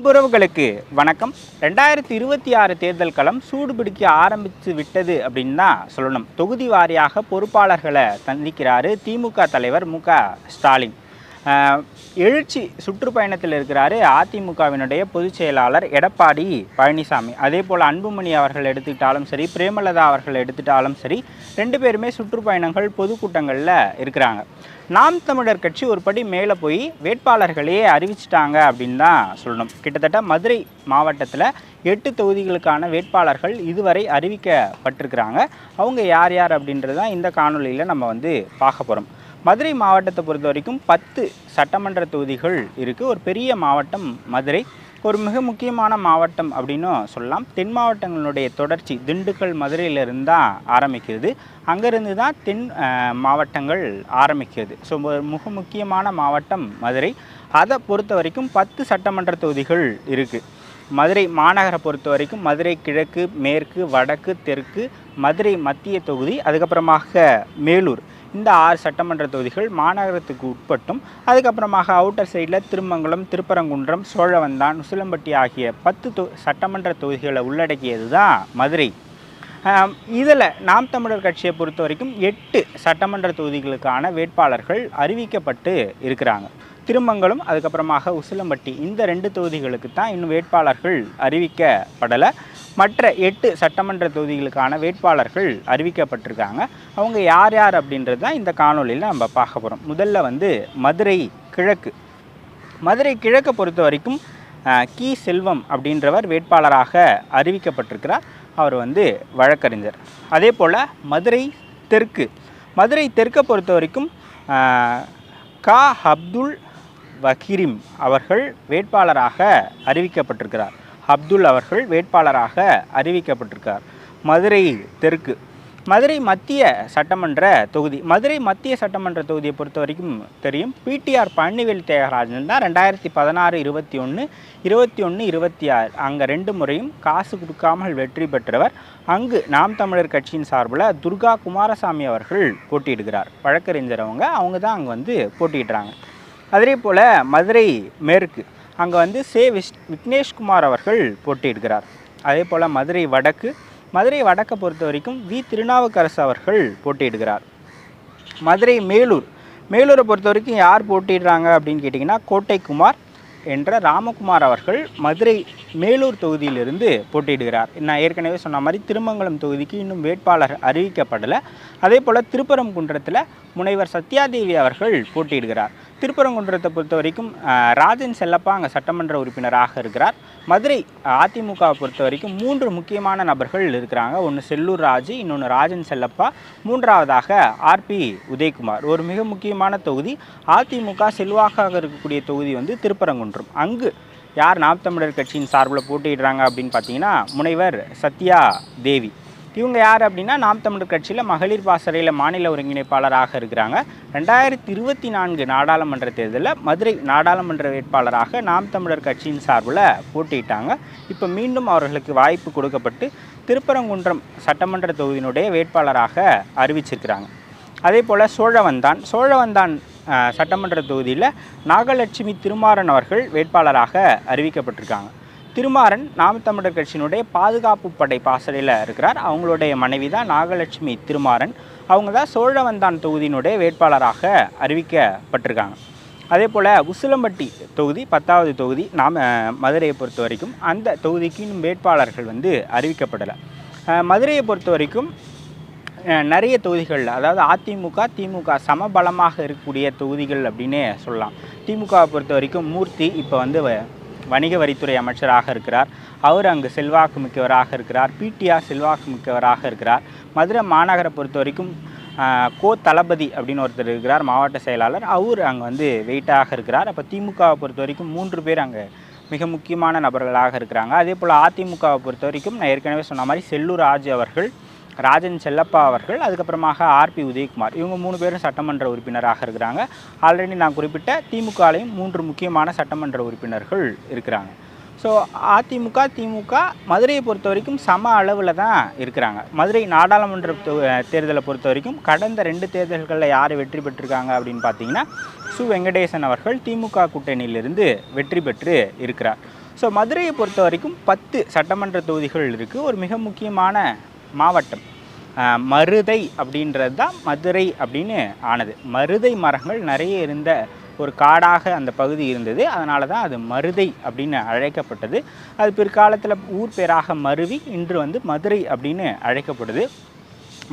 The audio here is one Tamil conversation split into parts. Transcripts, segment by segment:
அன்புறவுகளுக்கு வணக்கம். ரெண்டாயிரத்தி இருபத்தி ஆறு தேர்தல் களம் சூடுபிடிக்க ஆரம்பித்து விட்டது அப்படின்னு தான் சொல்லணும். தொகுதி வாரியாக பொறுப்பாளர்களை சந்திக்கிறாரு திமுக தலைவர் மு ஸ்டாலின். எழுச்சி சுற்றுப்பயணத்தில் இருக்கிறாரு அதிமுகவினுடைய பொதுச் செயலாளர் எடப்பாடி பழனிசாமி. அதே போல் அன்புமணி அவர்கள் எடுத்துக்கிட்டாலும் சரி பிரேமலதா அவர்கள் எடுத்துட்டாலும் சரி ரெண்டு பேருமே சுற்றுப்பயணங்கள் பொதுக்கூட்டங்களில் இருக்கிறாங்க. நாம் தமிழர் கட்சி ஒரு படி மேலே போய் வேட்பாளர்களையே அறிவிச்சிட்டாங்க அப்படின்னு தான் சொல்லணும். கிட்டத்தட்ட மதுரை மாவட்டத்தில் எட்டு தொகுதிகளுக்கான வேட்பாளர்கள் இதுவரை அறிவிக்கப்பட்டிருக்கிறாங்க. அவங்க யார் யார் அப்படின்றது தான் இந்த காணொளியில் நம்ம வந்து பார்க்க போகிறோம் மதுரை மாவட்டத்தை பொறுத்த வரைக்கும் பத்து சட்டமன்ற தொகுதிகள் இருக்குது ஒரு பெரிய மாவட்டம் மதுரை ஒரு மிக முக்கியமான மாவட்டம் அப்படின்னும் சொல்லலாம். தென் மாவட்டங்களுடைய தொடர்ச்சி திண்டுக்கல் மதுரையிலிருந்து தான் ஆரம்பிக்கிறது. அங்கேருந்து தான் தென் மாவட்டங்கள் ஆரம்பிக்கிறது. ஸோ மிக முக்கியமான மாவட்டம் மதுரை. அதை பொறுத்த வரைக்கும் பத்து சட்டமன்ற தொகுதிகள் இருக்குது மதுரை மாநகரை பொறுத்த வரைக்கும் மதுரை கிழக்கு மேற்கு வடக்கு தெற்கு மதுரை மத்திய தொகுதி அதுக்கப்புறமாக மேலூர். இந்த ஆறு சட்டமன்ற தொகுதிகள் மாநகரத்துக்கு உட்பட்டும் அதுக்கப்புறமாக அவுட்டர் சைடில் திருமங்கலம் திருப்பரங்குன்றம் சோழவந்தான் உசிலம்பட்டி ஆகிய பத்து தொ சட்டமன்ற தொகுதிகளை உள்ளடக்கியது தான் மதுரை இதில் நாம் தமிழர் கட்சியை பொறுத்த வரைக்கும் எட்டு சட்டமன்ற தொகுதிகளுக்கான வேட்பாளர்கள் அறிவிக்கப்பட்டு இருக்கிறாங்க. திருமங்கலம் அதுக்கப்புறமாக உசிலம்பட்டி. இந்த ரெண்டு தொகுதிகளுக்கு தான் இன்னும் வேட்பாளர்கள் அறிவிக்கப்படலை. மற்ற எட்டு சட்டமன்ற தொகுதிகளுக்கான வேட்பாளர்கள் அறிவிக்கப்பட்டிருக்காங்க. அவங்க யார் யார் அப்படின்றது தான் இந்த காணொலியில் நம்ம பார்க்க போகிறோம் முதல்ல வந்து மதுரை கிழக்கு. மதுரை கிழக்கை பொறுத்த வரைக்கும் கி செல்வம் அப்படின்றவர் வேட்பாளராக அறிவிக்கப்பட்டிருக்கிறார். அவர் வந்து வழக்கறிஞர். அதே போல் மதுரை தெற்கு. மதுரை தெற்கை பொறுத்த வரைக்கும் கா அப்துல் வஹீரிம் அவர்கள் வேட்பாளராக அறிவிக்கப்பட்டிருக்கிறார். அப்துல் அவர்கள் வேட்பாளராக அறிவிக்கப்பட்டிருக்கார் மதுரை தெற்கு. மதுரை மத்திய சட்டமன்ற தொகுதி. மதுரை மத்திய சட்டமன்ற தொகுதியை பொறுத்த வரைக்கும் தெரியும். பிடிஆர் பழனிவேல் தியாகராஜன் தான் ரெண்டாயிரத்தி பதினாறு இருபத்தி ஒன்று இருபத்தி ஒன்று இருபத்தி ஆறு. அங்கே ரெண்டு முறையும் காசு கொடுக்காமல் வெற்றி பெற்றவர். அங்கு நாம் தமிழர் கட்சியின் சார்பில் துர்கா குமாரசாமி அவர்கள் போட்டியிடுகிறார். வழக்கறிஞர் அவங்க அவங்க தான் அங்கே வந்து போட்டியிடுறாங்க. அதே போல் மதுரை மேற்கு அங்கே வந்து சே விஸ் விக்னேஷ்குமார் அவர்கள் போட்டியிடுகிறார். அதே போல் மதுரை வடக்கு மதுரை வடக்கை பொறுத்த வரைக்கும் வி. திருநாவுக்கரசு அவர்கள் போட்டியிடுகிறார். மதுரை மேலூர் மேலூரை பொறுத்த வரைக்கும் யார் போட்டிடுறாங்க அப்படின்னு கேட்டிங்கன்னா கோட்டைக்குமார் என்ற ராமகுமார் அவர்கள் மதுரை மேலூர் தொகுதியிலிருந்து போட்டியிடுகிறார். நான் ஏற்கனவே சொன்ன மாதிரி திருமங்கலம் தொகுதிக்கு இன்னும் வேட்பாளர் அறிவிக்கப்படலை. அதே போல் திருப்பரங்குன்றத்தில் முனைவர் சத்யாதேவி அவர்கள் போட்டியிடுகிறார். திருப்பரங்குன்றத்தை பொறுத்த வரைக்கும் ராஜன் செல்லப்பா அங்கே சட்டமன்ற உறுப்பினராக இருக்கிறார். மதுரை அதிமுகவை பொறுத்த வரைக்கும் மூன்று முக்கியமான நபர்கள் இருக்கிறாங்க. ஒன்று செல்லூர் ராஜு இன்னொன்று ராஜன் செல்லப்பா. மூன்றாவதாக ஆர்பி உதயகுமார். ஒரு மிக முக்கியமான தொகுதி அதிமுக செல்வாக்காக இருக்கக்கூடிய தொகுதி வந்து திருப்பரங்குன்றம். அங்கு யார் நாம் தமிழர் கட்சியின் சார்பில் போட்டியிடுறாங்க அப்படின்னு பார்த்தீங்கன்னா முனைவர் சத்யா தேவி. இவங்க யார் அப்படின்னா நாம் தமிழர் கட்சியில் மகளிர் பாசறையில் மாநில ஒருங்கிணைப்பாளராக இருக்கிறாங்க. ரெண்டாயிரத்தி இருபத்தி நான்கு நாடாளுமன்ற தேர்தலில் மதுரை நாடாளுமன்ற வேட்பாளராக நாம் தமிழர் கட்சியின் சார்பில் போட்டியிட்டாங்க. இப்போ மீண்டும் அவர்களுக்கு வாய்ப்பு கொடுக்கப்பட்டு திருப்பரங்குன்றம் சட்டமன்ற தொகுதியினுடைய வேட்பாளராக அறிவிச்சிருக்கிறாங்க. அதே போல் சோழவந்தான் சோழவந்தான் சட்டமன்ற தொகுதியில் நாகலட்சுமி திருமாறன் அவர்கள் வேட்பாளராக அறிவிக்கப்பட்டிருக்காங்க. திருமாறன் நாம் தமிழர் கட்சியினுடைய பாதுகாப்பு படை பாசறையில் இருக்கிறார். அவங்களுடைய மனைவி தான் நாகலட்சுமி திருமாறன். அவங்க தான் சோழவந்தான் தொகுதியினுடைய வேட்பாளராக அறிவிக்கப்பட்டிருக்காங்க. அதே போல் உசிலம்பட்டி தொகுதி பத்தாவது தொகுதி நாம் மதுரையை பொறுத்த வரைக்கும் அந்த தொகுதிக்கு இன்னும் வேட்பாளர்கள் வந்து அறிவிக்கப்படலை. மதுரையை பொறுத்த வரைக்கும் நிறைய தொகுதிகளில் அதாவது அதிமுக திமுக சமபலமாக இருக்கக்கூடிய தொகுதிகள் அப்படின்னே சொல்லலாம். திமுகவை பொறுத்த வரைக்கும் மூர்த்தி இப்போ வந்து வ- வணிக வரித்துறை அமைச்சராக இருக்கிறார். அவர் அங்கு செல்வாக்கு மிக்கவராக இருக்கிறார். பிடிஆர் செல்வாக்கு மிக்கவராக இருக்கிறார். மதுரை மாநகரை பொறுத்த வரைக்கும் கோ தளபதி அப்படின்னு ஒருத்தர் இருக்கிறார் மாவட்ட செயலாளர். அவர் அங்கே வந்து வெயிட்டாக இருக்கிறார். அப்போ திமுகவை பொறுத்த வரைக்கும் மூன்று பேர் அங்கே மிக முக்கியமான நபர்களாக இருக்கிறாங்க. அதே போல் அதிமுகவை பொறுத்த வரைக்கும் நான் ஏற்கனவே சொன்ன மாதிரி செல்லூர் ராஜ் அவர்கள் ராஜன் செல்லப்பா அவர்கள் அதுக்கப்புறமாக ஆர்பி உதயகுமார். இவங்க மூணு பேரும் சட்டமன்ற உறுப்பினராக இருக்கிறாங்க. ஆல்ரெடி நான் குறிப்பிட்ட திமுகலையும் மூன்று முக்கியமான சட்டமன்ற உறுப்பினர்கள் இருக்கிறாங்க. ஸோ அதிமுக திமுக மதுரையை பொறுத்த வரைக்கும் சம அளவில் தான் இருக்கிறாங்க. மதுரை நாடாளுமன்ற தேர்தலை பொறுத்த வரைக்கும் கடந்த ரெண்டு தேர்தல்களில் யார் வெற்றி பெற்றிருக்காங்க அப்படின்னு பார்த்தீங்கன்னா சு. வெங்கடேசன் அவர்கள் திமுக கூட்டணியிலிருந்து வெற்றி பெற்று இருக்கிறார். ஸோ மதுரையை பொறுத்த வரைக்கும் பத்து சட்டமன்ற தொகுதிகள் இருக்குது ஒரு மிக முக்கியமான மாவட்டம். மருதை அப்படின்றது தான் மதுரை அப்படின்னு ஆனது. மருதை மரங்கள் நிறைய இருந்த ஒரு காடாக அந்த பகுதி இருந்தது. அதனால தான் அது மருதை அப்படின்னு அழைக்கப்பட்டது. அது பிற்காலத்தில் ஊர் பேராக மருவி இன்று வந்து மதுரை அப்படின்னு அழைக்கப்படுது.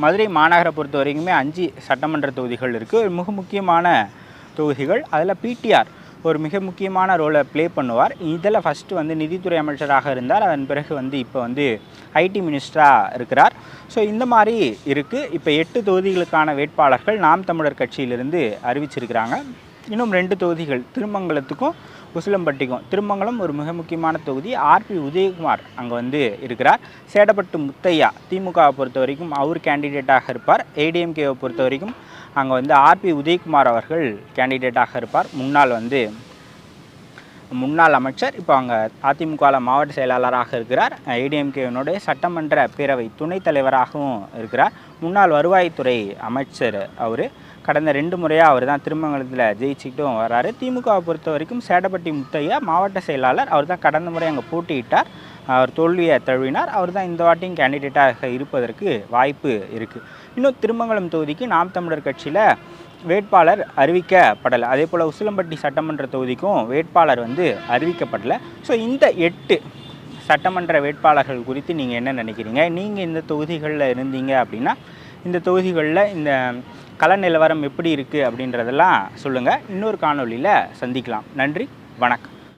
மதுரை மாநகரை பொறுத்த வரைக்குமே அஞ்சு சட்டமன்ற தொகுதிகள் இருக்குது ஒரு மிக முக்கியமான தொகுதிகள். அதில் பிடிஆர் ஒரு மிக முக்கியமான ரோலை ப்ளே பண்ணுவார். இதில் ஃபஸ்ட்டு வந்து நிதித்துறை அமைச்சராக இருந்தார். அதன் பிறகு வந்து இப்போ வந்து ஐடி மினிஸ்டராக இருக்கிறார். ஸோ இந்த மாதிரி இருக்குது இப்போ எட்டு தொகுதிகளுக்கான வேட்பாளர்கள் நாம் தமிழர் கட்சியிலிருந்து அறிவிச்சிருக்கிறாங்க. இன்னும் ரெண்டு தொகுதிகள். திருமங்கலத்துக்கும் உசிலம்பட்டிக்கும். திருமங்கலம் ஒரு மிக முக்கியமான தொகுதி. ஆர்பி உதயகுமார் அங்கே வந்து இருக்கிறார். சேடப்பட்டு முத்தையா திமுகவை பொறுத்த வரைக்கும் அவர் கேண்டிடேட்டாக இருப்பார். ஏடிஎம்கேவை பொறுத்த வரைக்கும் அங்கே வந்து ஆர்பி உதயகுமார் அவர்கள் கேண்டிடேட்டாக இருப்பார். முன்னாள் வந்து முன்னாள் அமைச்சர் இப்போ அங்கே அதிமுகவில் மாவட்ட செயலாளராக இருக்கிறார். ஏடிஎம்கேவினுடைய சட்டமன்ற பேரவை துணைத் தலைவராகவும் இருக்கிறார். முன்னாள் வருவாய்த்துறை அமைச்சர் அவர். கடந்த ரெண்டு முறையாக அவர் தான் திருமங்கலத்தில் ஜெயிச்சுக்கிட்டும் வர்றாரு திமுகவை பொறுத்த வரைக்கும் சேடப்பட்டி முத்தையா மாவட்ட செயலாளர். அவர் தான் கடந்த முறை அங்கே போட்டியிட்டார். அவர் தோல்வியை தழுவினார். அவர் தான் இந்த வாட்டியும் கேண்டிடேட்டாக இருப்பதற்கு வாய்ப்பு இருக்குது இன்னும் திருமங்கலம் தொகுதிக்கு நாம் தமிழர் கட்சியில் வேட்பாளர் அறிவிக்கப்படலை. அதே போல் உசிலம்பட்டி சட்டமன்ற தொகுதிக்கும் வேட்பாளர் வந்து அறிவிக்கப்படலை. ஸோ இந்த எட்டு சட்டமன்ற வேட்பாளர்கள் குறித்து நீங்கள் என்ன நினைக்கிறீங்க? நீங்கள் இந்த தொகுதிகளில் இருந்தீங்க அப்படின்னா இந்த தொகுதிகளில் இந்த கள நிலவரம் எப்படி இருக்குது அப்படின்றதெல்லாம் சொல்லுங்கள் இன்னொரு காணொளியில் சந்திக்கலாம். நன்றி வணக்கம்.